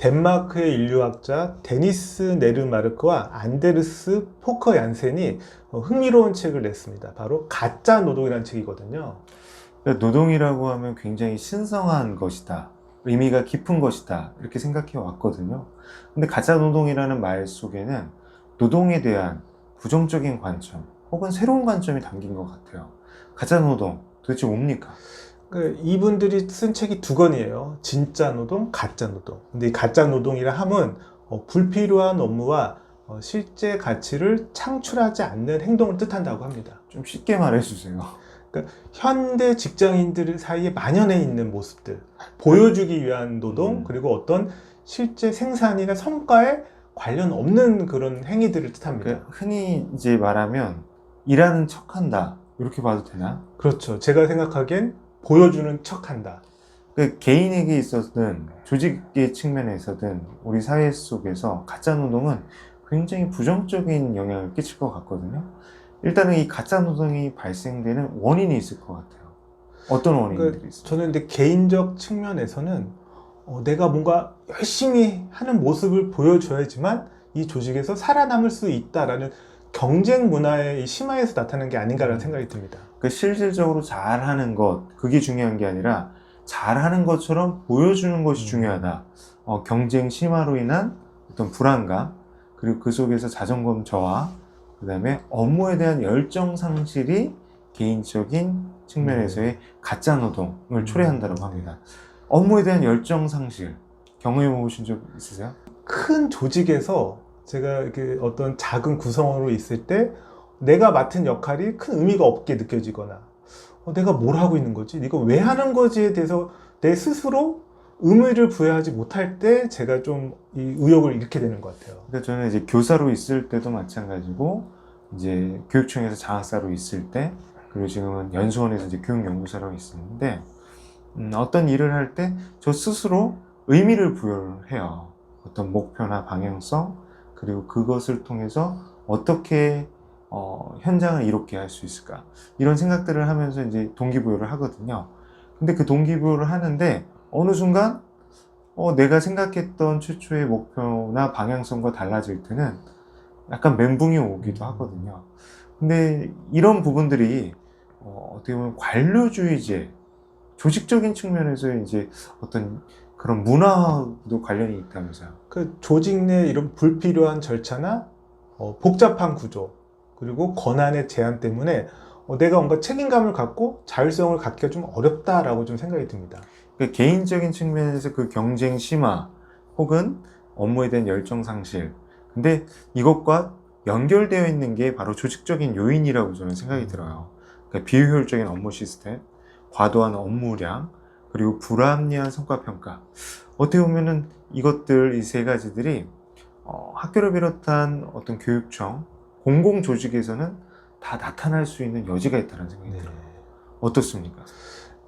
덴마크의 인류학자 데니스 네르마르크와 안데르스 포커 얀센이 어, 흥미로운 책을 냈습니다. 바로 가짜 노동이라는 책이거든요. 그러니까 노동이라고 하면 굉장히 신성한 것이다. 의미가 깊은 것이다. 이렇게 생각해 왔거든요. 근데 가짜 노동이라는 말 속에는 노동에 대한 부정적인 관점 혹은 새로운 관점이 담긴 것 같아요. 가짜 노동 도대체 뭡니까? 그 이분들이 쓴 책이 두 권이에요. 진짜 노동, 가짜 노동. 근데 이 가짜 노동이라 함은 어, 불필요한 업무와 어, 실제 가치를 창출하지 않는 행동을 뜻한다고 합니다. 좀 쉽게 말해 주세요. 현대 직장인들 사이에 만연해 있는 모습들, 보여주기 위한 노동, 음. 그리고 어떤 실제 생산이나 성과에 관련 없는 그런 행위들을 뜻합니다. 그러니까 흔히 이제 말하면 일하는 척한다. 이렇게 봐도 되나? 그렇죠. 제가 생각하기엔 보여주는 척한다. 그 개인에게 있어서든 조직의 측면에서든 우리 사회 속에서 가짜 노동은 굉장히 부정적인 영향을 끼칠 것 같거든요. 일단은 이 가짜 노동이 발생되는 원인이 있을 것 같아요. 어떤 원인들이 있어요? 저는 근데 개인적 측면에서는 어, 내가 뭔가 열심히 하는 모습을 보여줘야지만 이 조직에서 살아남을 수 있다라는 경쟁 문화의 이 심화에서 나타나는 게 아닌가라는 생각이 듭니다. 그 실질적으로 잘하는 것 그게 중요한 게 아니라 잘하는 것처럼 보여주는 것이 음. 중요하다. 어, 경쟁 심화로 인한 어떤 불안감 그리고 그 속에서 자존감 저하 그 다음에 업무에 대한 열정 상실이 개인적인 측면에서의 가짜 노동을 초래한다고 합니다. 업무에 대한 열정 상실 경험해 보신 적 있으세요? 큰 조직에서 제가 이렇게 어떤 작은 구성원으로 있을 때 내가 맡은 역할이 큰 의미가 없게 느껴지거나 어, 내가 뭘 하고 있는 거지? 이거 왜 하는 거지에 대해서 내 스스로 의미를 부여하지 못할 때 제가 좀 이 의욕을 잃게 되는 것 같아요. 그러니까 저는 이제 교사로 있을 때도 마찬가지고 이제 교육청에서 장학사로 있을 때 그리고 지금은 연수원에서 이제 교육연구사로 있었는데 음, 어떤 일을 할 때 저 스스로 의미를 부여를 해요. 어떤 목표나 방향성 그리고 그것을 통해서 어떻게 어, 현장을 이롭게 할 수 있을까 이런 생각들을 하면서 이제 동기부여를 하거든요. 근데 그 동기부여를 하는데 어느 순간 어, 내가 생각했던 최초의 목표나 방향성과 달라질 때는 약간 멘붕이 오기도 하거든요. 근데 이런 부분들이 어, 어떻게 보면 관료주의제, 조직적인 측면에서 이제 어떤 그런 문화도 관련이 있다면서요. 그 조직 내 이런 불필요한 절차나 어, 복잡한 구조 그리고 권한의 제한 때문에 어, 내가 뭔가 책임감을 갖고 자율성을 갖기가 좀 어렵다라고 좀 생각이 듭니다. 그 개인적인 측면에서 그 경쟁 심화 혹은 업무에 대한 열정 상실. 근데 이것과 연결되어 있는 게 바로 조직적인 요인이라고 저는 생각이 들어요. 그러니까 비효율적인 업무 시스템, 과도한 업무량, 그리고 불합리한 성과 평가. 어떻게 보면은 이것들 이 세 가지들이 어, 학교를 비롯한 어떤 교육청, 공공 조직에서는 다 나타날 수 있는 여지가 있다는 생각이 들어요. 어떻습니까?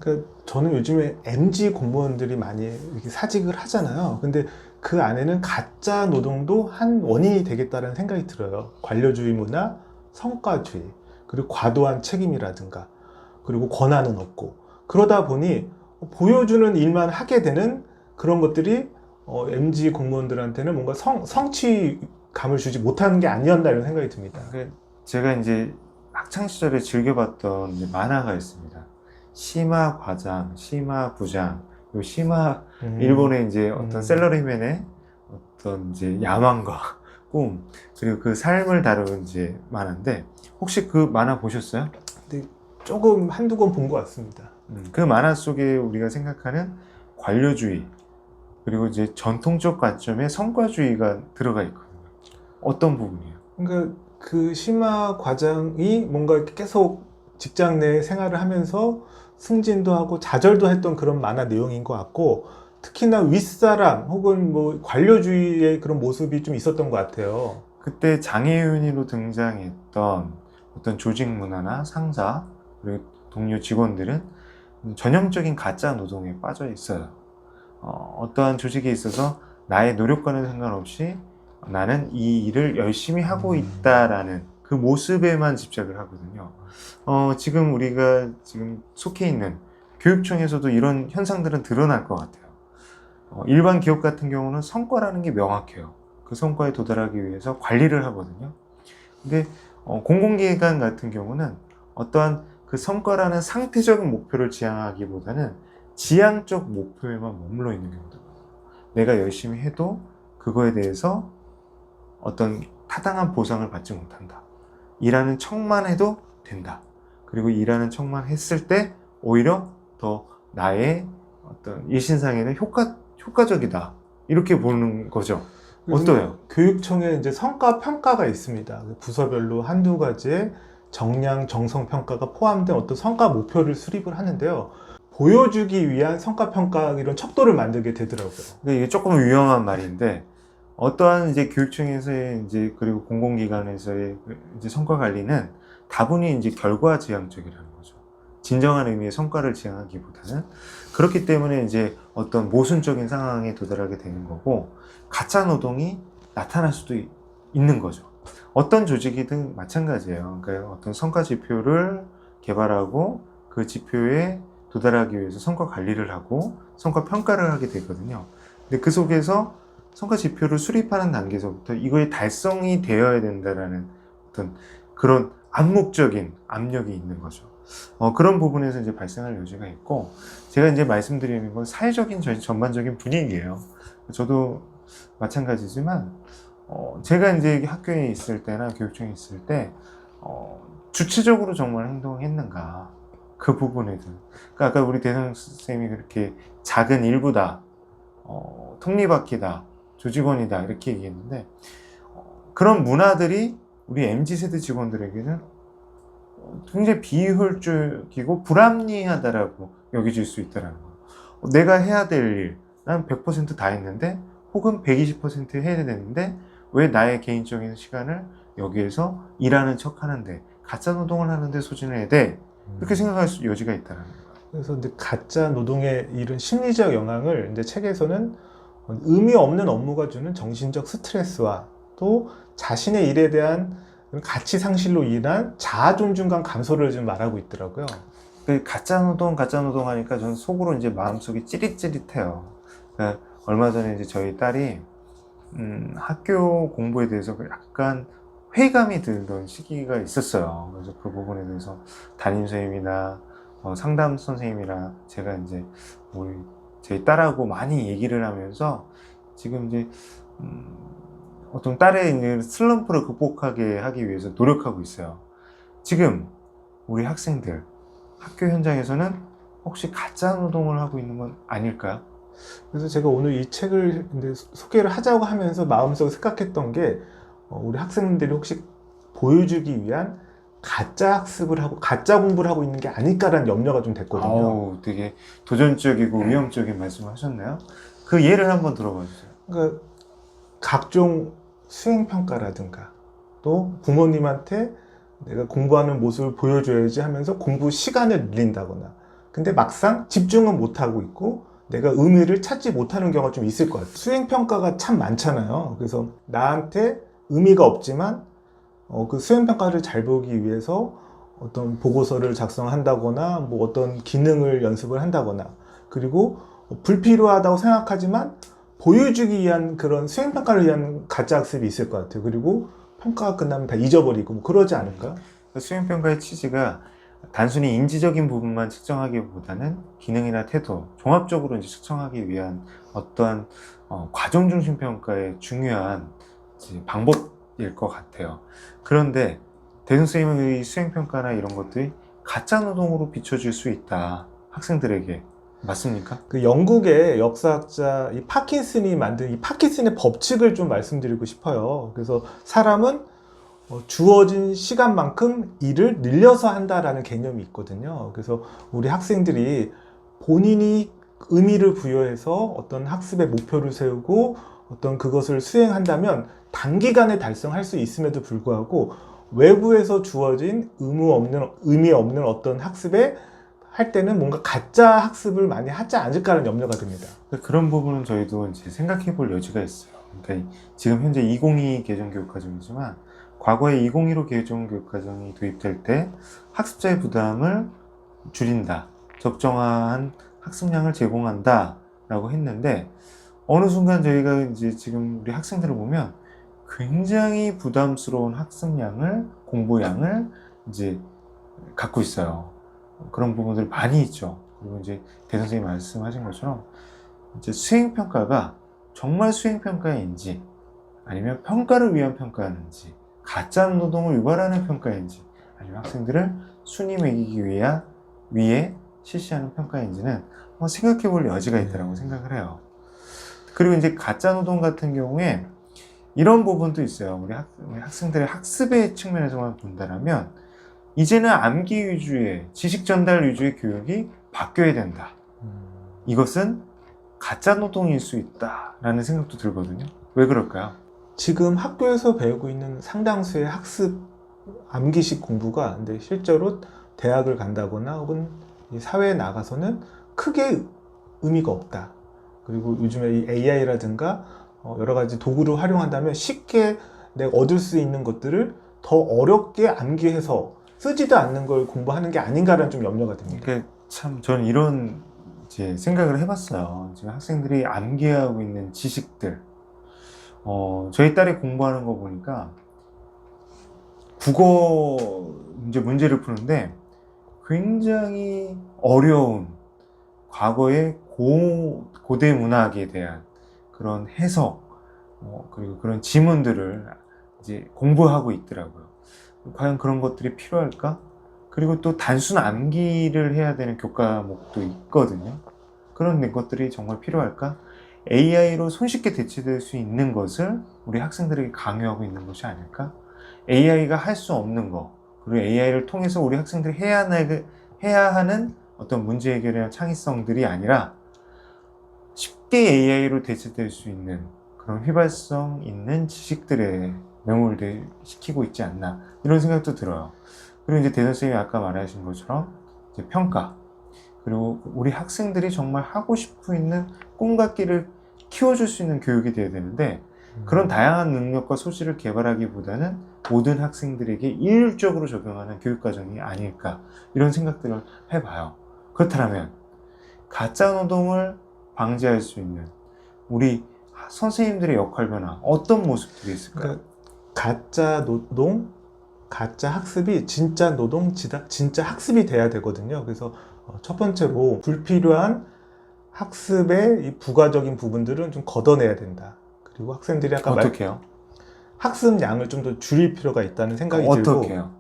그 저는 요즘에 MG 공무원들이 많이 이렇게 사직을 하잖아요. 근데 그 안에는 가짜 노동도 한 원인이 되겠다는 생각이 들어요. 관료주의 문화, 성과주의, 그리고 과도한 책임이라든가, 그리고 권한은 없고 그러다 보니 보여주는 일만 하게 되는 그런 것들이 어, MG 공무원들한테는 뭔가 성, 성취 감을 주지 못하는 게 아니었나 이런 생각이 듭니다. 그 제가 이제 학창 시절에 즐겨봤던 이제 만화가 있습니다. 시마 과장, 시마 부장, 요 시마 음. 일본의 이제 어떤 음. 셀러리맨의 어떤 이제 야망과 꿈 그리고 그 삶을 다룬 이제 만화인데 혹시 그 만화 보셨어요? 조금 한두 권 본 것 같습니다. 음, 그 만화 속에 우리가 생각하는 관료주의 그리고 이제 전통적 관점의 성과주의가 들어가 있거든요. 어떤 부분이에요? 그러니까 그 심화 과장이 뭔가 이렇게 계속 직장 내 생활을 하면서 승진도 하고 좌절도 했던 그런 만화 내용인 것 같고 특히나 윗사람 혹은 뭐 관료주의의 그런 모습이 좀 있었던 것 같아요. 그때 장애윤으로 등장했던 어떤 조직 문화나 상사 그리고 동료 직원들은 전형적인 가짜 노동에 빠져 있어요. 어, 떠한 조직에 있어서 나의 노력과는 상관없이 나는 이 일을 열심히 하고 음. 있다라는 그 모습에만 집착을 하거든요. 어, 지금 우리가 지금 속해 있는 교육청에서도 이런 현상들은 드러날 것 같아요. 어, 일반 기업 같은 경우는 성과라는 게 명확해요. 그 성과에 도달하기 위해서 관리를 하거든요. 근데 어, 공공기관 같은 경우는 어떠한 그 성과라는 상태적인 목표를 지향하기보다는 지향적 목표에만 머물러 있는 경우도 많아요. 내가 열심히 해도 그거에 대해서 어떤 타당한 보상을 받지 못한다. 일하는 척만 해도 된다. 그리고 일하는 척만 했을 때 오히려 더 나의 어떤 일신상에는 효과, 효과적이다. 이렇게 보는 거죠. 어떠해요? 교육청에 이제 성과 평가가 있습니다. 그 부서별로 한두 가지의 정량, 정성 평가가 포함된 어떤 성과 목표를 수립을 하는데요. 보여주기 위한 성과 평가 이런 척도를 만들게 되더라고요. 근데 이게 조금 위험한 말인데 어떠한 이제 교육청에서의 이제 그리고 공공기관에서의 그 이제 성과 관리는 다분히 이제 결과 지향적이라는 거죠. 진정한 의미의 성과를 지향하기보다는 그렇기 때문에 이제 어떤 모순적인 상황에 도달하게 되는 거고 가짜 노동이 나타날 수도 이- 있는 거죠. 어떤 조직이든 마찬가지예요. 그러니까 어떤 성과 지표를 개발하고 그 지표에 도달하기 위해서 성과 관리를 하고 성과 평가를 하게 되거든요. 근데 그 속에서 성과 지표를 수립하는 단계에서부터 이거의 달성이 되어야 된다라는 어떤 그런 암묵적인 압력이 있는 거죠. 어, 그런 부분에서 이제 발생할 여지가 있고, 제가 이제 말씀드리는 건 사회적인 전- 전반적인 분위기예요. 저도 마찬가지지만, 어, 제가 이제 학교에 있을 때나 교육청에 있을 때, 어, 주체적으로 정말 행동했는가. 그 부분에 대해. 그러니까 아까 우리 대성 선생님이 그렇게 작은 일부다, 어, 톱니바퀴다, 조직원이다, 이렇게 얘기했는데, 어, 그런 문화들이 우리 MZ세대 직원들에게는 어, 굉장히 비효율적이고 불합리하다라고 여겨질 수 있다는 거예요. 어, 내가 해야 될 일, 난 100%다 했는데, 혹은 120% 해야 되는데, 왜 나의 개인적인 시간을 여기에서 일하는 척 하는데, 가짜 노동을 하는데 소진해야 돼? 이렇게 생각할 수 여지가 있다는 거예요. 그래서 이제 가짜 노동의 이런 심리적 영향을 이제 책에서는 의미 없는 업무가 주는 정신적 스트레스와 또 자신의 일에 대한 가치 상실로 인한 자아 존중감 감소를 좀 말하고 있더라고요. 그 가짜 노동, 가짜 노동 하니까 저는 속으로 이제 마음속이 찌릿찌릿해요. 그러니까 얼마 전에 이제 저희 딸이 음, 학교 공부에 대해서 그 약간 회의감이 들던 시기가 있었어요. 그래서 그 부분에 대해서 담임 선생님이나 어, 상담 선생님이나 제가 이제 우 리제 딸하고 많이 얘기를 하면서 지금 이제 음, 어떤 딸의 있는 슬럼프를 극복하게 하기 위해서 노력하고 있어요. 지금 우리 학생들 학교 현장에서는 혹시 가짜 노동을 하고 있는 건 아닐까요? 그래서 제가 오늘 이 책을 소개를 하자고 하면서 마음속에 생각했던 게 어, 우리 학생들이 혹시 보여주기 위한 가짜 학습을 하고 가짜 공부를 하고 있는 게 아닐까라는 염려가 좀 됐거든요. 아우, 되게 도전적이고 위험적인 말씀을 하셨나요? 그 예를 한번 들어봐 주세요. 그러니까 각종 수행 평가라든가 또 부모님한테 내가 공부하는 모습을 보여줘야지 하면서 공부 시간을 늘린다거나 근데 막상 집중은 못 하고 있고 내가 의미를 찾지 못하는 경우가 좀 있을 것 같아요. 수행 평가가 참 많잖아요. 그래서 나한테 의미가 없지만 어, 그 수행 평가를 잘 보기 위해서 어떤 보고서를 작성한다거나 뭐 어떤 기능을 연습을 한다거나 그리고 불필요하다고 생각하지만 보여주기 위한 그런 수행 평가를 위한 가짜 학습이 있을 것 같아요. 그리고 평가가 끝나면 다 잊어버리고 뭐 그러지 않을까? 그 수행평가의 취지가 단순히 인지적인 부분만 측정하기보다는 기능이나 태도, 종합적으로 이제 측정하기 위한 어떠한 어, 과정 중심 평가의 중요한 방법 일 것 같아요. 그런데 대승 선생님의 수행평가나 이런 것들이 가짜 노동으로 비춰질 수 있다. 학생들에게 맞습니까? 그 영국의 역사학자 이 파킨슨이 만든 이 파킨슨의 법칙을 좀 말씀드리고 싶어요. 그래서 사람은 어, 주어진 시간만큼 일을 늘려서 한다라는 개념이 있거든요. 그래서 우리 학생들이 본인이 의미를 부여해서 어떤 학습의 목표를 세우고 어떤 그것을 수행한다면 단기간에 달성할 수 있음에도 불구하고 외부에서 주어진 의무 없는 의미 없는 어떤 학습에 할 때는 뭔가 가짜 학습을 많이 하지 않을까라는 염려가 듭니다. 그런 부분은 저희도 이제 생각해 볼 여지가 있어요. 그러니까 지금 현재 2022 개정 교육과정이지만 과거에 2015 개정 교육과정이 도입될 때 학습자의 부담을 줄인다. 적정한 학습량을 제공한다. 라고 했는데 어느 순간 저희가 이제 지금 우리 학생들을 보면 굉장히 부담스러운 학습량을 공부량을 이제 갖고 있어요. 그런 부분들 많이 있죠. 그리고 이제 대 선생님 말씀하신 것처럼 이제 수행 평가가 정말 수행 평가인지 아니면 평가를 위한 평가인지 가짜 노동을 유발하는 평가인지 아니면 학생들을 순위 매기기 위해 위해 실시하는 평가인지는 한번 생각해 볼 여지가 있다고 생각을 해요. 그리고 이제 가짜 노동 같은 경우에 이런 부분도 있어요. 우리, 학, 우리 학 생들의 학습의 측면에서만 본다면 이제는 암기 위주의 지식 전달 위주의 교육이 바뀌어야 된다. 이것은 가짜 노동일 수 있다라는 생각도 들거든요. 왜 그럴까요? 지금 학교에서 배우고 있는 상당수의 학습 암기식 공부가 근데 실제로 대학을 간다거나 혹은 이 사회에 나가서는 크게 의미가 없다. 그리고 요즘에 이 AI라든가 어, 여러 가지 도구를 활용한다면 쉽게 내가 얻을 수 있는 것들을 더 어렵게 암기해서 쓰지도 않는 걸 공부하는 게 아닌가라는 좀 염려가 됩니다. 그러니까 참 저는 이런 이제 생각을 해봤어요. 지금 학생들이 암기하고 있는 지식들, 어, 저희 딸이 공부하는 거 보니까 국어 이제 문제를 푸는데 굉장히 어려운 과거의 고, 고대 문학에 대한 그런 해석, 어, 그리고 그런 지문들을 이제 공부하고 있더라고요. 과연 그런 것들이 필요할까? 그리고 또 단순 암기를 해야 되는 교과목도 있거든요. 그런 것들이 정말 필요할까? AI로 손쉽게 대체될 수 있는 것을 우리 학생들에게 강요하고 있는 것이 아닐까? AI가 할 수 없는 거, 그리고 AI를 통해서 우리 학생들이 해야, 해야 하는 어떤 문제 해결이나 창의성들이 아니라 쉽게 AI로 대체될 수 있는 그런 휘발성 있는 지식들에 매몰돼 시키고 있지 않나 이런 생각도 들어요. 그리고 이제 대 선생님이 아까 말하신 것처럼 이제 평가 그리고 우리 학생들이 정말 하고 싶어 있는 꿈같기를 키워줄 수 있는 교육이 돼야 되는데 그런 다양한 능력과 소질을 개발하기보다는 모든 학생들에게 일률적으로 적용하는 교육과정이 아닐까 이런 생각들을 해봐요. 그렇다면 가짜 노동을 방지할 수 있는 우리 선생님들의 역할 변화 어떤 모습들이 있을까요? 그러니까 가짜 노동, 가짜 학습이 진짜 노동, 진짜 학습이 돼야 되거든요. 그래서 어, 첫 번째로 불필요한 학습의 이 부가적인 부분들은 좀 걷어내야 된다. 그리고 학생들이 아까 말 어떻게 해요? 학습량을 좀 더 줄일 필요가 있다는 생각이 들고 어떻게 해요?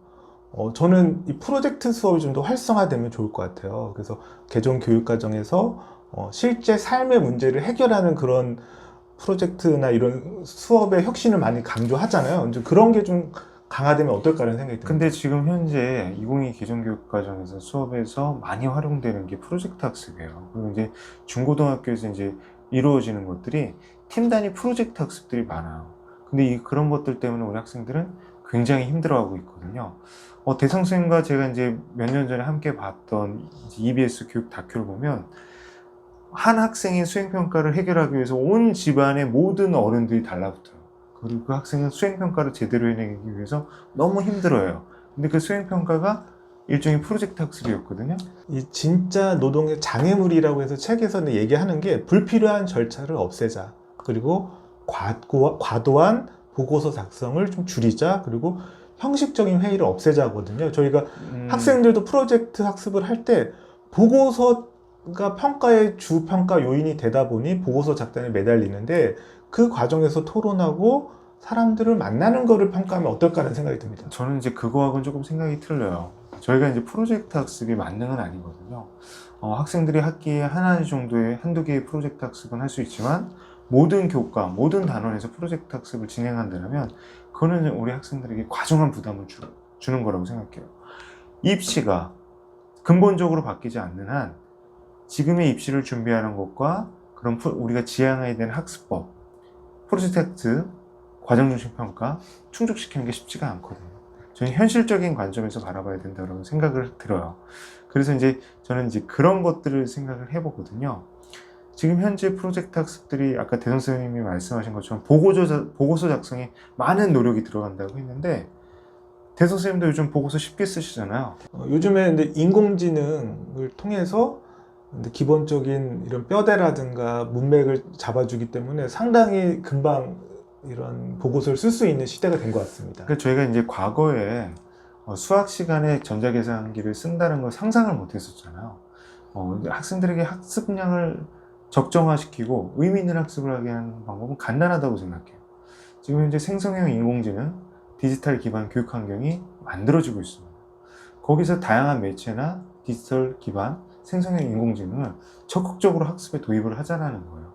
어, 저는 이 프로젝트 수업이 좀 더 활성화되면 좋을 것 같아요. 그래서 개정 교육 과정에서 어, 실제 삶의 문제를 해결하는 그런 프로젝트나 이런 수업의 혁신을 많이 강조하잖아요. 이제 그런 게 좀 강화되면 어떨까라는 생각이 듭니다. 근데 지금 현재 2022 개정교육 과정에서 수업에서 많이 활용되는 게 프로젝트 학습이에요. 그리고 이제 중고등학교에서 이제 이루어지는 것들이 팀 단위 프로젝트 학습들이 많아요. 근데 이 그런 것들 때문에 우리 학생들은 굉장히 힘들어하고 있거든요. 어, 대성쌤과 제가 이제 몇 년 전에 함께 봤던 EBS 교육 다큐를 보면 한 학생의 수행평가를 해결하기 위해서 온 집안의 모든 어른들이 달라붙어요. 그리고 그 학생은 수행평가를 제대로 해내기 위해서 너무 힘들어요. 근데 그 수행평가가 일종의 프로젝트 학습이었거든요. 이 진짜 노동의 장애물이라고 해서 책에서는 얘기하는 게 불필요한 절차를 없애자. 그리고 과도, 과도한 보고서 작성을 좀 줄이자. 그리고 형식적인 회의를 없애자거든요. 저희가 음, 학생들도 프로젝트 학습을 할 때 보고서 가 평가의 주 평가 요인이 되다 보니 보고서 작성에 매달리는데 그 과정에서 토론하고 사람들을 만나는 거를 평가하면 어떨까라는 생각이 듭니다. 저는 이제 그거하고는 조금 생각이 틀려요. 저희가 이제 프로젝트 학습이 만능은 아니거든요. 어, 학생들이 학기에 하나 정도의 한두 개의 프로젝트 학습은 할 수 있지만 모든 교과, 모든 단원에서 프로젝트 학습을 진행한다면 그거는 우리 학생들에게 과중한 부담을 주, 주는 거라고 생각해요. 입시가 근본적으로 바뀌지 않는 한 지금의 입시를 준비하는 것과 그런 우리가 지향해야 되는 학습법, 프로젝트 학습, 과정 중심 평가 충족시키는 게 쉽지가 않거든요. 저는 현실적인 관점에서 바라봐야 된다고 생각을 들어요. 그래서 이제 저는 이제 그런 것들을 생각을 해보거든요. 지금 현재 프로젝트 학습들이 아까 대선 선생님이 말씀하신 것처럼 보고조, 보고서 작성에 많은 노력이 들어간다고 했는데 대선 선생님도 요즘 보고서 쉽게 쓰시잖아요. 어, 요즘에 근데 인공지능을 통해서 근데 기본적인 이런 뼈대라든가 문맥을 잡아주기 때문에 상당히 금방 이런 보고서를 쓸 수 있는 시대가 된 것 같습니다. 그러니까 저희가 이제 과거에 어, 수학 시간에 전자계산기를 쓴다는 걸 상상을 못 했었잖아요. 어, 학생들에게 학습량을 적정화시키고 의미 있는 학습을 하게 하는 방법은 간단하다고 생각해요. 지금 현재 생성형 인공지능, 디지털 기반 교육 환경이 만들어지고 있습니다. 거기서 다양한 매체나 디지털 기반 생성형 인공지능을 적극적으로 학습에 도입을 하자라는 거예요.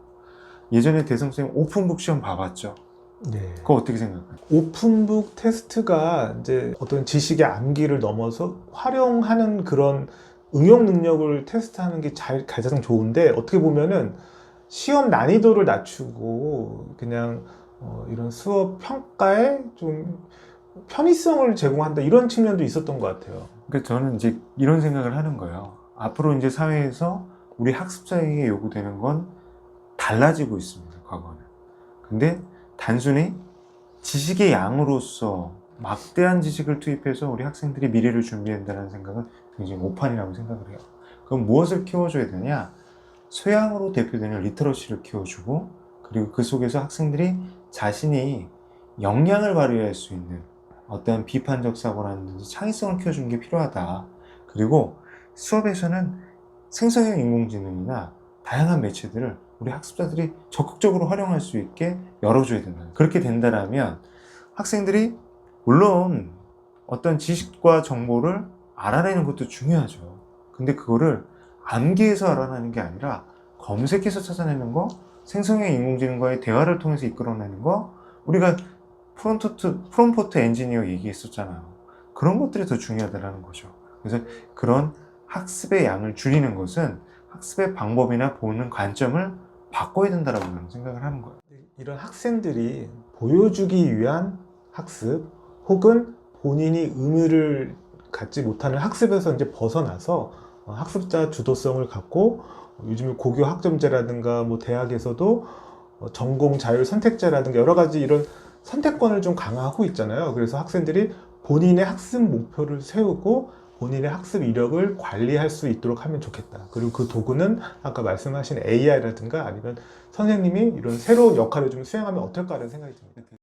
예전에 대성쌤 오픈북 시험 봐봤죠? 네. 그거 어떻게 생각해요? 오픈북 테스트가 이제 어떤 지식의 암기를 넘어서 활용하는 그런 응용 능력을 테스트하는 게 잘 가장 좋은데 어떻게 보면은 시험 난이도를 낮추고 그냥 어, 이런 수업 평가에 좀 편의성을 제공한다 이런 측면도 있었던 것 같아요. 그러니까 저는 이제 이런 생각을 하는 거예요. 앞으로 이제 사회에서 우리 학습자에게 요구되는 건 달라지고 있습니다. 과거는. 근데 단순히 지식의 양으로서 막대한 지식을 투입해서 우리 학생들이 미래를 준비한다는 생각은 굉장히 오판이라고 생각을 해요. 그럼 무엇을 키워줘야 되냐? 소양으로 대표되는 리터러시를 키워주고 그리고 그 속에서 학생들이 자신이 역량을 발휘할 수 있는 어떠한 비판적 사고라든지 창의성을 키워주는 게 필요하다. 그리고 수업에서는 생성형 인공지능이나 다양한 매체들을 우리 학습자들이 적극적으로 활용할 수 있게 열어줘야 된다. 그렇게 된다면 학생들이 물론 어떤 지식과 정보를 알아내는 것도 중요하죠. 근데 그거를 암기해서 알아내는 게 아니라 검색해서 찾아내는 거, 생성형 인공지능과의 대화를 통해서 이끌어내는 거, 우리가 프론토트, 프롬포트 엔지니어 얘기했었잖아요. 그런 것들이 더 중요하다는 거죠. 그래서 그런 학습의 양을 줄이는 것은 학습의 방법이나 보는 관점을 바꿔야 된다라고 생각을 하는 거예요. 이런 학생들이 보여주기 위한 학습 혹은 본인이 의미를 갖지 못하는 학습에서 이제 벗어나서 어, 학습자 주도성을 갖고 요즘에 고교 학점제라든가 뭐 대학에서도 어, 전공 자율 선택제라든가 여러 가지 이런 선택권을 좀 강화하고 있잖아요. 그래서 학생들이 본인의 학습 목표를 세우고 본인의 학습 이력을 관리할 수 있도록 하면 좋겠다. 그리고 그 도구는 아까 말씀하신 AI라든가 아니면 선생님이 이런 새로운 역할을 좀 수행하면 어떨까라는 생각이 듭니다.